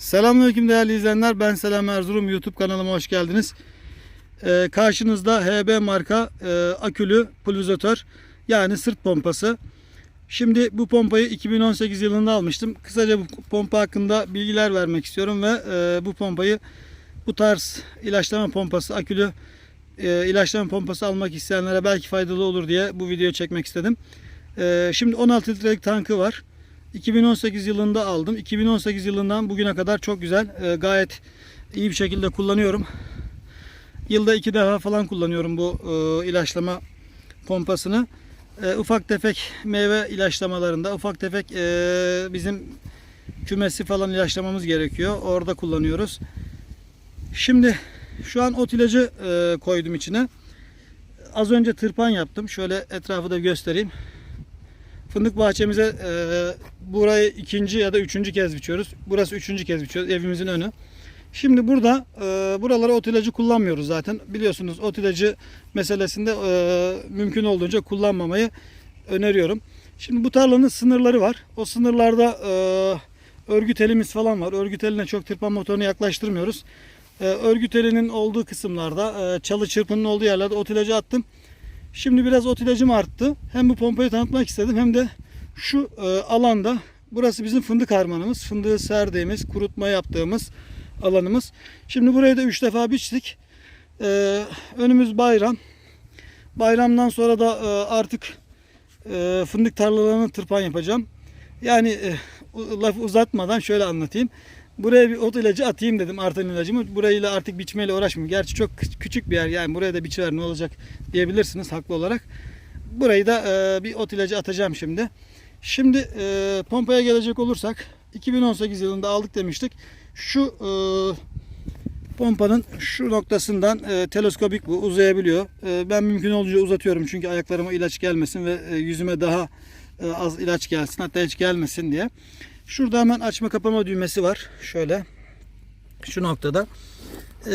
Selamünaleyküm değerli izleyenler. Ben Selam Erzurum YouTube kanalıma hoş geldiniz. Ee, karşınızda HB marka e, akülü pulverizatör yani sırt pompası. Şimdi bu pompayı 2018 yılında almıştım. Kısaca bu pompa hakkında bilgiler vermek istiyorum ve e, bu pompayı bu tarz ilaçlama pompası akülü e, ilaçlama pompası almak isteyenlere belki faydalı olur diye bu videoyu çekmek istedim. E, şimdi 16 litrelik tankı var. 2018 yılında aldım. 2018 yılından bugüne kadar çok güzel. e, gayet iyi bir şekilde kullanıyorum. Yılda iki defa falan kullanıyorum bu e, ilaçlama pompasını. E, ufak tefek meyve ilaçlamalarında, ufak tefek e, bizim kümesi falan ilaçlamamız gerekiyor. Orada kullanıyoruz. Şimdi şu an ot ilacı e, koydum içine. Az önce tırpan yaptım. Şöyle etrafı da göstereyim. Fındık bahçemize e, burayı ikinci ya da üçüncü kez biçiyoruz. Burası üçüncü kez biçiyoruz. Evimizin önü. Şimdi burada e, buralara ot ilacı kullanmıyoruz zaten. Biliyorsunuz ot ilacı meselesinde e, mümkün olduğunca kullanmamayı öneriyorum. Şimdi bu tarlanın sınırları var. O sınırlarda e, örgü telimiz falan var. Örgü teline çok tırpan motorunu yaklaştırmıyoruz. E, örgü telinin olduğu kısımlarda, e, çalı çırpının olduğu yerlerde ot ilacı attım. Şimdi biraz ot ilacım arttı. Hem bu pompayı tanıtmak istedim hem de şu e, alanda burası bizim fındık harmanımız. Fındığı serdiğimiz, kurutma yaptığımız alanımız. Şimdi burayı da 3 defa biçtik. E, önümüz bayram. Bayramdan sonra da e, artık e, fındık tarlalarına tırpan yapacağım. Yani e, lafı uzatmadan şöyle anlatayım. Buraya bir ot ilacı atayım dedim artan ilacımı. Burayla artık biçmeyle uğraşmayayım. Gerçi çok küçük bir yer yani buraya da biçiver ne olacak diyebilirsiniz haklı olarak. Burayı da e, bir ot ilacı atacağım şimdi. Şimdi e, pompaya gelecek olursak 2018 yılında aldık demiştik. Şu e, pompanın şu noktasından e, teleskopik bu uzayabiliyor. E, ben mümkün olduğunca uzatıyorum çünkü ayaklarıma ilaç gelmesin ve e, yüzüme daha e, az ilaç gelsin hatta hiç gelmesin diye. Şurada hemen açma kapama düğmesi var. Şöyle şu noktada. E,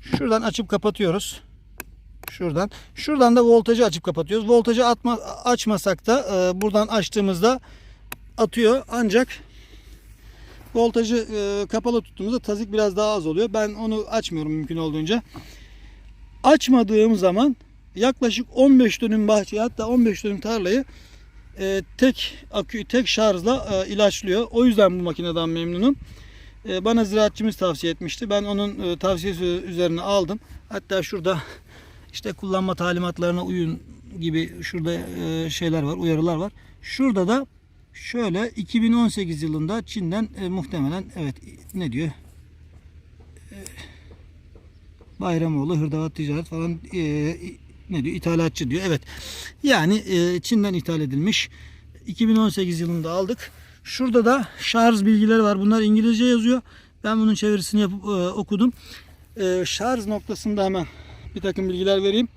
şuradan açıp kapatıyoruz. Şuradan. Şuradan da voltajı açıp kapatıyoruz. Voltajı atma, açmasak da e, buradan açtığımızda atıyor. Ancak voltajı e, kapalı tuttuğumuzda tazik biraz daha az oluyor. Ben onu açmıyorum mümkün olduğunca. Açmadığım zaman yaklaşık 15 dönüm bahçeyi hatta 15 dönüm tarlayı e, tek akü tek şarjla e, ilaçlıyor. O yüzden bu makineden memnunum. E, bana ziraatçımız tavsiye etmişti. Ben onun e, tavsiyesi üzerine aldım. Hatta şurada işte kullanma talimatlarına uyun gibi şurada e, şeyler var, uyarılar var. Şurada da şöyle 2018 yılında Çin'den e, muhtemelen evet ne diyor? E, Bayramoğlu Hırdavat Ticaret falan e, ne diyor? İthalatçı diyor. Evet. Yani e, Çin'den ithal edilmiş. 2018 yılında aldık. Şurada da şarj bilgileri var. Bunlar İngilizce yazıyor. Ben bunun çevirisini yapıp e, okudum. E, şarj noktasında hemen bir takım bilgiler vereyim.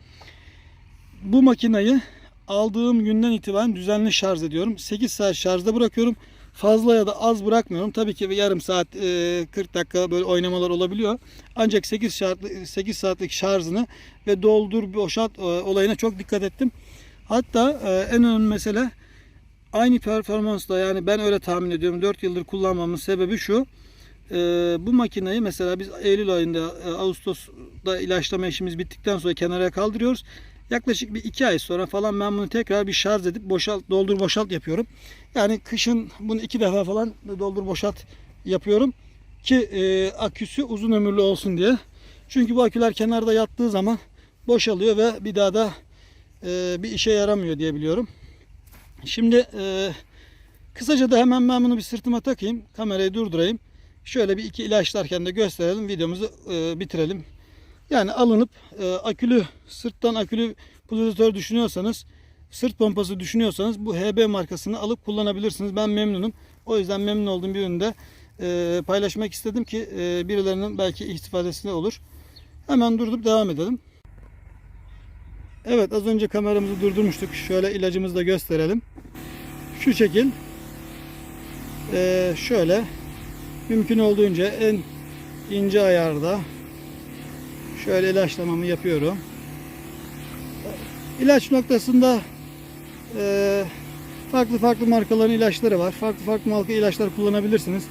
Bu makinayı aldığım günden itibaren düzenli şarj ediyorum. 8 saat şarjda bırakıyorum. Fazla ya da az bırakmıyorum. Tabii ki yarım saat e, 40 dakika böyle oynamalar olabiliyor. Ancak 8 saatlik 8 saatlik şarjını ve doldur boşalt e, olayına çok dikkat ettim. Hatta e, en önemli mesele aynı performansla yani ben öyle tahmin ediyorum 4 yıldır kullanmamın sebebi şu. E, bu makineyi mesela biz Eylül ayında e, Ağustos'ta ilaçlama işimiz bittikten sonra kenara kaldırıyoruz. Yaklaşık bir iki ay sonra falan ben bunu tekrar bir şarj edip boşalt, doldur boşalt yapıyorum. Yani kışın bunu iki defa falan doldur boşalt yapıyorum ki e, aküsü uzun ömürlü olsun diye. Çünkü bu aküler kenarda yattığı zaman boşalıyor ve bir daha da e, bir işe yaramıyor diye biliyorum. Şimdi e, kısaca da hemen ben bunu bir sırtıma takayım. Kamerayı durdurayım. Şöyle bir iki ilaçlarken de gösterelim. Videomuzu e, bitirelim. Yani alınıp e, akülü sırttan akülü pulverizatör düşünüyorsanız sırt pompası düşünüyorsanız bu HB markasını alıp kullanabilirsiniz. Ben memnunum. O yüzden memnun olduğum bir üründe e, paylaşmak istedim ki e, birilerinin belki istifadesine olur. Hemen durdurup devam edelim. Evet az önce kameramızı durdurmuştuk. Şöyle ilacımızı da gösterelim. Şu şekil. E, şöyle mümkün olduğunca en ince ayarda şöyle ilaçlamamı yapıyorum. İlaç noktasında e, farklı farklı markaların ilaçları var. Farklı farklı marka ilaçlar kullanabilirsiniz.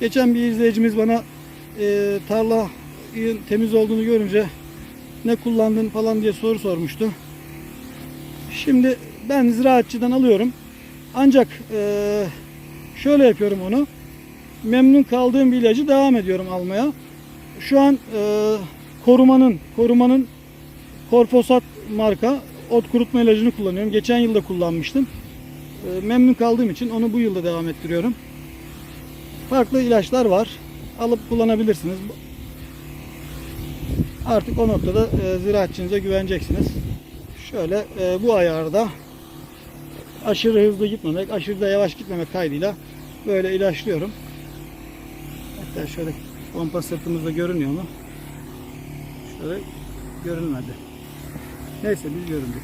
Geçen bir izleyicimiz bana e, tarlanın temiz olduğunu görünce ne kullandın falan diye soru sormuştu. Şimdi ben ziraatçıdan alıyorum. Ancak e, şöyle yapıyorum onu. Memnun kaldığım bir ilacı devam ediyorum almaya. Şu an e, korumanın korumanın Korfosat marka ot kurutma ilacını kullanıyorum. Geçen yılda kullanmıştım. E, memnun kaldığım için onu bu yılda devam ettiriyorum. Farklı ilaçlar var. Alıp kullanabilirsiniz. Artık o noktada e, ziraatçınıza güveneceksiniz. Şöyle e, bu ayarda aşırı hızlı gitmemek, aşırı da yavaş gitmemek kaydıyla böyle ilaçlıyorum. Hatta şöyle pompa sırtımızda görünüyor mu? Şöyle görünmedi. Neyse biz göründük.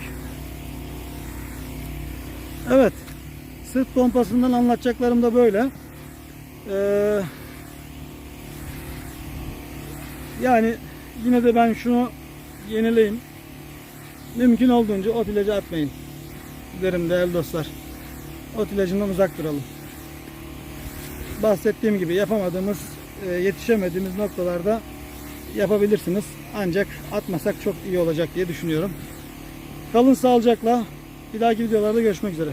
Evet. Sırt pompasından anlatacaklarım da böyle. Ee, yani yine de ben şunu yenileyim. Mümkün olduğunca ot ilacı atmayın. Derim değerli dostlar. Ot ilacından uzak duralım. Bahsettiğim gibi yapamadığımız, e, yetişemediğimiz noktalarda yapabilirsiniz. Ancak atmasak çok iyi olacak diye düşünüyorum. Kalın sağlıcakla. Bir dahaki videolarda görüşmek üzere.